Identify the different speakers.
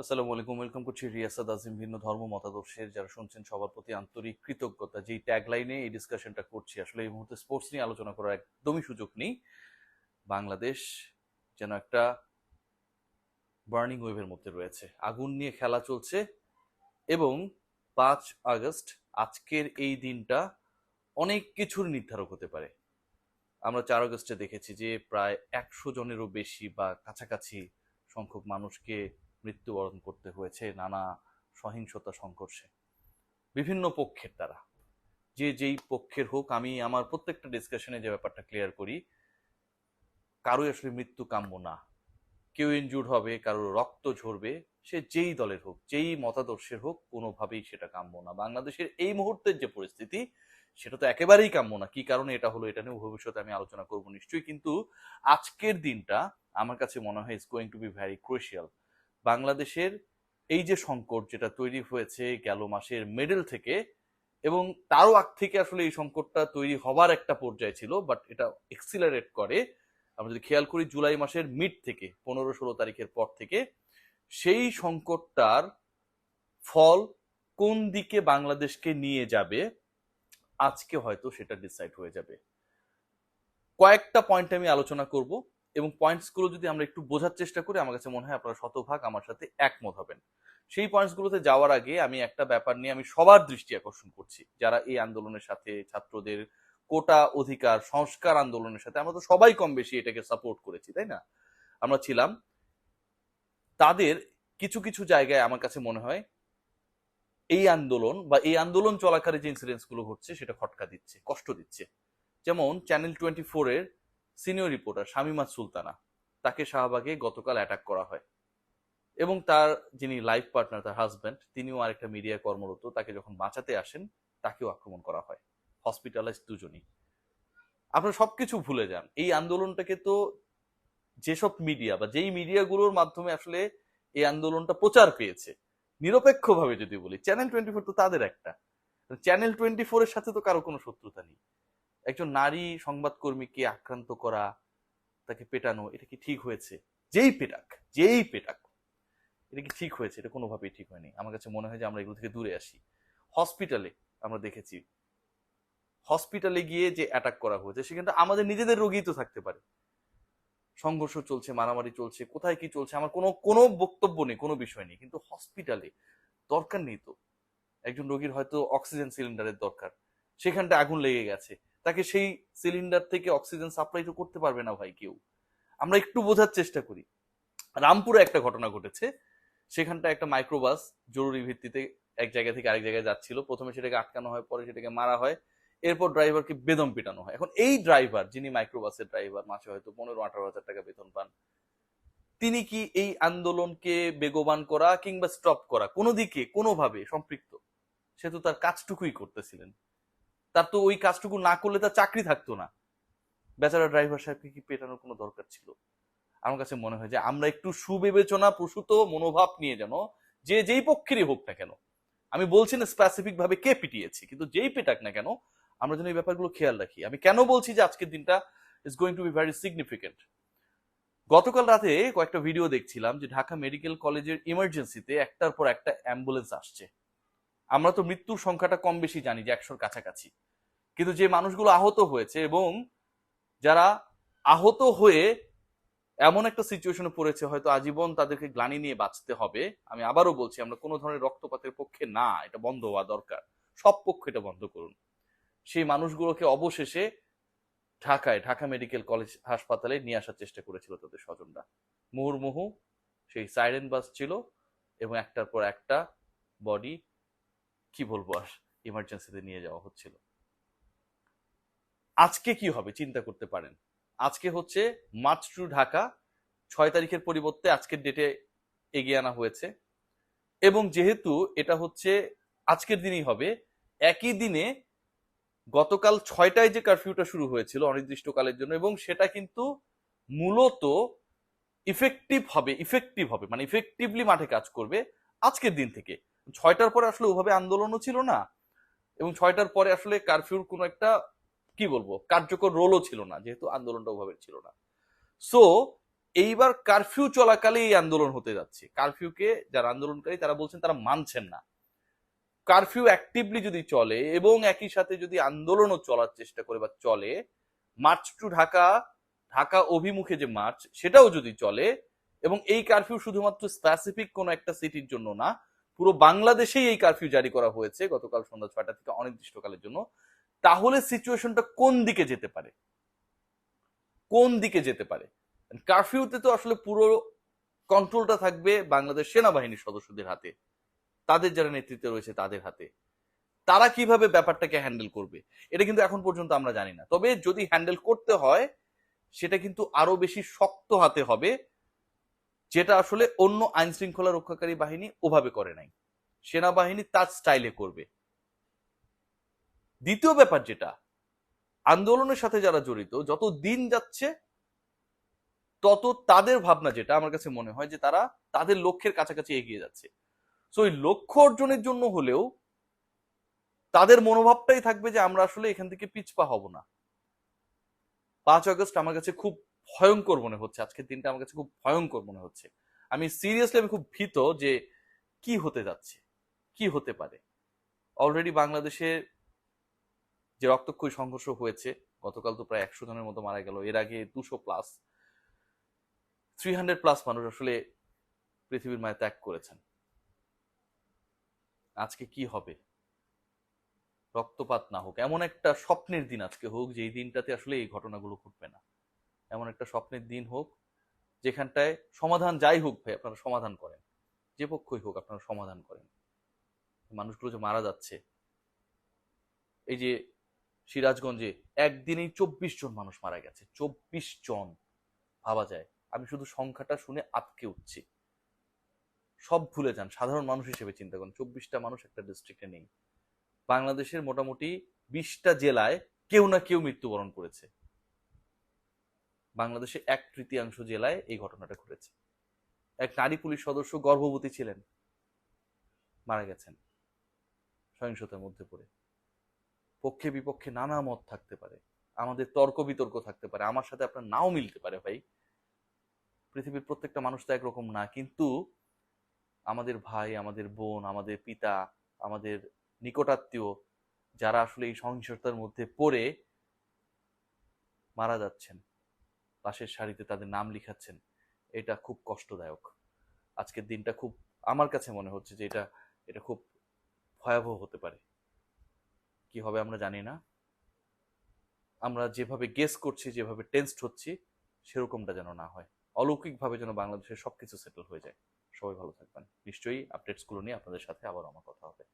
Speaker 1: আসসালামু আলাইকুম। ওয়েলকাম করছি রিয়াসাদ আজিম ভিন্ন ধর্ম মতাদর্শের। যারা শুনছেন সবার প্রতি আন্তরিক কৃতজ্ঞতা। যেই ট্যাগ লাইনে এই ডিসকাশনটা করছি, আসলে এই মুহূর্তে স্পোর্টস নিয়ে আলোচনা করার একদমই সুযোগ নেই। বাংলাদেশ যেন একটা বার্নিং ওয়েভের মধ্যে রয়েছে। আগুন নিয়ে খেলা চলছে এবং পাঁচ আগস্ট আজকের এই দিনটা অনেক কিছুর নির্ধারক হতে পারে। আমরা চার আগস্টে দেখেছি যে প্রায় একশো জনেরও বেশি বা কাছাকাছি সংখ্যক মানুষকে মৃত্যুবরণ করতে হয়েছে, নানা সহিংসতা সংঘর্ষে। বিভিন্ন পক্ষের দ্বারা। যে যেই পক্ষের হোক, আমি আমার প্রত্যেকটা ডিসকাশনে যে ব্যাপারটা ক্লিয়ার করি, কারোই আসলে মৃত্যু কাম্য না। কেউ ইনজুর্ড হবে, কারও রক্ত ঝরবে, সে যেই দলের হোক, যেই মতাদর্শের হোক, কোনোভাবেই সেটা কাম্য না। বাংলাদেশের এই মুহূর্তের যে পরিস্থিতি, সেটা তো একেবারেই কাম্য না। কি কারণে এটা হলো, এটা নিয়ে ভবিষ্যতে আমি আলোচনা করব নিশ্চয়ই। কিন্তু আজকের দিনটা আমার কাছে মনে হয় is going to be very crucial বাংলাদেশের এই যে সংকট যেটা তৈরি হয়েছে গেল মাসের মেডেল থেকে, এবং তারও আগ থেকে আসলে এই সংকটটা তৈরি হবার একটা পর্যায়ে ছিল বাট এটা এক্সিলারেট করে। আমরা যদি খেয়াল করি জুলাই মাসের মিড থেকে, পনেরো ষোলো তারিখের পর থেকে, সেই সংকটটার ফল কোন দিকে বাংলাদেশকে নিয়ে যাবে, আজকে হয়তো সেটা ডিসাইড হয়ে যাবে। কয়েকটা পয়েন্ট আমি আলোচনা করব। এবং পয়েন্টসগুলো যদি আমরা একটু বোঝার চেষ্টা করি, আমার কাছে মনে হয় আপনারা শতভাগ আমার সাথে একমত হবেন। সেই পয়েন্টসগুলোতে যাওয়ার আগে আমি একটা ব্যাপার নিয়ে আমি সবার দৃষ্টি আকর্ষণ করছি। যারা এই আন্দোলনের সাথে ছাত্রদের কোটা অধিকার, সংস্কার আন্দোলনের সাথে আমরা তো সবাই কম বেশি এটাকে সাপোর্ট করেছি, তাই না? আমরা ছিলাম। তাদের কিছু কিছু জায়গায় আমার কাছে মনে হয় এই আন্দোলন বা এই আন্দোলন চলাকালে যে ইনসিডেন্টসগুলো ঘটছে, সেটা খটকা দিচ্ছে, কষ্ট দিচ্ছে। যেমন চ্যানেল টোয়েন্টি ফোর এর সিনিয়র রিপোর্টার শামিমা সুলতানা, তাকে শাহবাগে গতকাল অ্যাটাক করা হয়। এবং তার যিনি লাইফ পার্টনার তার হাজব্যান্ড তিনিও আরেকটা মিডিয়া কর্মরত, তাকে যখন বাঁচাতে আসেন, তাকেও আক্রমণ করা হয়। হসপিটালাইজ দুজনই। আপনারা সবকিছু ভুলে যান। এই আন্দোলনটাকে তো যেসব মিডিয়া বা যেই মিডিয়াগুলোর মাধ্যমে আসলে এই আন্দোলনটা প্রচার পেয়েছে, নিরপেক্ষভাবে যদি বলি চ্যানেল টোয়েন্টি ফোর তো তাদের একটা। চ্যানেল টোয়েন্টি ফোর এর সাথে তো কারও কোনো শত্রুতা নেই। একজন নারী সংবাদকর্মীকে আক্রান্ত করা, তাকে পেটানো, এটা কি ঠিক হয়েছে? যেই পেটাক যেই পেটাক, এটা কি ঠিক হয়েছে? এটা কোনোভাবেই ঠিক হয়নি। আমার কাছে মনে হয় যে আমরা এগুলো থেকে দূরে আসি। হসপিটালে আমরা দেখেছি, হসপিটালে গিয়ে যে অ্যাটাক করা হয়েছে সেখানটা আমাদের নিজেদের রোগী তো থাকতে পারে। সংঘর্ষ চলছে, মারামারি চলছে, কোথায় কি চলছে, আমার কোনো কোনো বক্তব্য নেই, কোনো বিষয় নেই। কিন্তু হসপিটালে দরকার নেই তো। একজন রোগীর হয়তো অক্সিজেন সিলিন্ডারের দরকার সেখানটা আগুন লেগে গেছে। তাকে সেই সিলিন্ডার থেকে অক্সিজেন সাপ্লাই তো করতে পারবে না ভাই কেউ। আমরা একটু বোঝার চেষ্টা করি। রামপুরে একটা ঘটনা ঘটেছে। সেখানটা একটা মাইক্রোবাস জরুরি ভিত্তিতে এক জায়গা থেকে আরেক জায়গায় যাচ্ছিল। প্রথমে সেটাকে আটকানো হয়, পরে সেটাকে মারা হয়। এরপর ড্রাইভারকে বেদম পিটানো হয়। এখন এই ড্রাইভার যিনি মাইক্রোবাসের ড্রাইভার মাসে হয়তো পনেরো, আঠারো হাজার টাকা বেতন পান, তিনি কি এই আন্দোলনকে বেগবান করা কিংবা স্টপ করা, কোনো দিকে, কোনোভাবে সম্পৃক্ত? সে তো তার কাজটুকুই করতেছিলেন। তার তো ওই কাজটুকু না করলে তার চাকরি থাকতো না। বেচারা ড্রাইভার সাহেবকে কি পেটানোর কোনো দরকার ছিল? আমার কাছে মনে হয় যে আমরা একটু সুবিবেচনা, প্রসূত মনোভাব নিয়ে যেন যে যেই পক্ষেরই হোক না কেন, আমি বলছি না স্পেসিফিক ভাবে কে পিটিয়েছি, কিন্তু যেই পেটাক না কেন, আমরা যেন এই ব্যাপারগুলো খেয়াল রাখি। আমি কেন বলছি যে আজকের দিনটা is going to be very significant গতকাল রাতে কয়েকটা ভিডিও দেখছিলাম যে ঢাকা মেডিকেল কলেজের ইমার্জেন্সিতে একটার পর একটা অ্যাম্বুলেন্স আসছে। আমরা তো মৃত্যুর সংখ্যাটা কম বেশি জানি যে একশোর কাছাকাছি। কিন্তু যে মানুষগুলো আহত হয়েছে এবং যারা আহত হয়ে এমন একটা সিচুয়েশনে পড়েছে, হয়তো আজীবন তাদেরকে গ্লানি নিয়ে বাঁচতে হবে। আমি আবারও বলছি, আমরা কোনো ধরনের রক্তপাতের পক্ষে না, এটা বন্ধ হওয়া দরকার। সব পক্ষ এটা বন্ধ করুন। সেই মানুষগুলোকে অবশেষে ঢাকায়, ঢাকা মেডিকেল কলেজ হাসপাতালে নিয়ে আসার চেষ্টা করেছিল তাদের স্বজনরা। মুহুর্মুহু সেই সাইরেন বাস ছিল এবং একটার পর একটা বডি কি বলব আর ইমার্জেন্সিতে নিয়ে যাওয়া হচ্ছিল। আজকে কি হবে চিন্তা করতে পারেন। আজকে হচ্ছে মার্চ টু ঢাকা, ছয় তারিখের পরিবর্তে আজকের ডেটে এগিয়ে আনা হয়েছে। এবং যেহেতু এটা হচ্ছে আজকের দিনই হবে, একই দিনে গতকাল ছয়টায় যে কারফিউটা শুরু হয়েছিল অনির্দিষ্টকালের জন্য এবং সেটা কিন্তু মূলত ইফেক্টিভ হবে ইফেক্টিভ হবে মানে ইফেক্টিভলি মাঠে কাজ করবে আজকের দিন থেকে। ছয়টার পরে আসলে ওভাবে আন্দোলনও ছিল না, এবং ছয়টার পরে আসলে কারফিউর কোনো একটা, কি বলব, কার্যকর রোলও ছিল না, যেহেতু আন্দোলনটা ওভাবে ছিল না। সো এইবার কারফিউ চলাকালে এই আন্দোলন হতে যাচ্ছে। কারফিউকে যারা আন্দোলনকারী, তারা বলছেন তারা মানছেন না। কারফিউ অ্যাক্টিভলি যদি চলে, এবং একই সাথে যদি আন্দোলনও চলার চেষ্টা করে বা চলে মার্চ টু ঢাকা ঢাকা অভিমুখে যে মার্চ সেটাও যদি চলে, এবং এই কারফিউ শুধুমাত্র স্পেসিফিক কোনো একটা সিটির জন্য না পুরো বাংলাদেশেই এই কারফিউ জারি করা হয়েছে গতকাল সন্ধ্যা ছয়টা থেকে অনির্দিষ্টকালের জন্য। তাহলে সিচুয়েশনটা কোন দিকে যেতে পারে? কোন দিকে যেতে পারে? কারফিউতে তো আসলে পুরো কন্ট্রোলটা থাকবে বাংলাদেশ সেনাবাহিনীর সদস্যদের হাতে। তাদের যারা নেতৃত্বে রয়েছে তাদের হাতে। তারা কীভাবে ব্যাপারটাকে হ্যান্ডেল করবে? এটা কিন্তু এখন পর্যন্ত আমরা জানি না। তবে যদি হ্যান্ডেল করতে হয়, সেটা কিন্তু আরও বেশি শক্ত হাতে হবে। যেটা আসলে অন্য আইন শৃঙ্খলা রক্ষাকারী বাহিনী ওভাবে করে নাই। সেনাবাহিনী তার স্টাইলে করবে। দ্বিতীয় ব্যাপার যেটা, আন্দোলনের সাথে যারা জড়িত, যত দিন যাচ্ছে, তত তাদের ভাবনা যেটা আমার কাছে মনে হয় যে তারা তাদের লক্ষ্যের কাছাকাছি এগিয়ে যাচ্ছে। তো ওই লক্ষ্য অর্জনের জন্য হলেও তাদের মনোভাবটাই থাকবে যে আমরা আসলে এখান থেকে পিছপা হব না। পাঁচ আগস্ট আমার কাছে খুব ভয়ঙ্কর মনে হচ্ছে। আজকের দিনটা আমার কাছে খুব ভয়ঙ্কর মনে হচ্ছে। আমি সিরিয়াসলি আমি খুব ভীত যে কি হতে যাচ্ছে, কি হতে পারে। অলরেডি বাংলাদেশে যে রক্তক্ষয়ী সংঘর্ষ হয়েছে, গতকাল তো প্রায় একশো জনের মতো মারা গেল। এর আগে দুশো প্লাস থ্রি হান্ড্রেড প্লাস মানুষ আসলে পৃথিবীর মায়ে ত্যাগ করেছেন। আজকে কি হবে? রক্তপাত না হোক, এমন একটা স্বপ্নের দিন আজকে হোক যে এই দিনটাতে আসলে এই ঘটনাগুলো ঘটবে না। এমন একটা স্বপ্নের দিন হোক, যেখানটায় সমাধান যাই হোক ভাই, আপনারা সমাধান করেন। যে পক্ষই হোক আপনারা সমাধান করেন। মানুষগুলো যে মারা যাচ্ছে। এই যে সিরাজগঞ্জে একদিনেই চব্বিশ জন মানুষ মারা গেছে। চব্বিশ জন, ভাবা যায়। আমি শুধু সংখ্যাটা শুনে আটকে উঠছি। সব ভুলে যান, সাধারণ মানুষ হিসেবে চিন্তা করেন। চব্বিশটা মানুষ একটা ডিস্ট্রিক্টে নেই। বাংলাদেশের মোটামুটি বিশটা জেলায় কেউ না কেউ মৃত্যুবরণ করেছে। বাংলাদেশে এক তৃতীয়াংশ জেলায় এই ঘটনাটা ঘটেছে। এক নারী পুলিশ সদস্য গর্ভবতী ছিলেন। মারা গেছেন। সহিংসতার মধ্যে পড়ে। পক্ষে বিপক্ষে নানা মত থাকতে পারে। আমাদের তর্ক বিতর্ক থাকতে পারে। আমার সাথে আপনার নাও মিলতে পারে ভাই। পৃথিবীর প্রত্যেকটা মানুষ তো একরকম না। কিন্তু আমাদের ভাই, আমাদের বোন, আমাদের পিতা, আমাদের নিকটাত্মীয় যারা আসলে এই সহিংসতার মধ্যে পড়ে মারা যাচ্ছেন। পাশের সারিতে তাদের নাম লিখাচ্ছেন, এটা খুব কষ্টদায়ক। আজকের দিনটা খুব, আমার কাছে মনে হচ্ছে যে এটা এটা খুব ভয়াবহ হতে পারে। কি হবে আমরা জানি না। আমরা যেভাবে গেস করছি, যেভাবে টেন্সড হচ্ছি, সেরকমটা যেন না হয়। অলৌকিকভাবে যেন বাংলাদেশের সব কিছু সেটেল হয়ে যায়। সবাই ভালো থাকবেন। নিশ্চয়ই আপডেটসগুলো নিয়ে আপনাদের সাথে আবার আমার কথা হবে।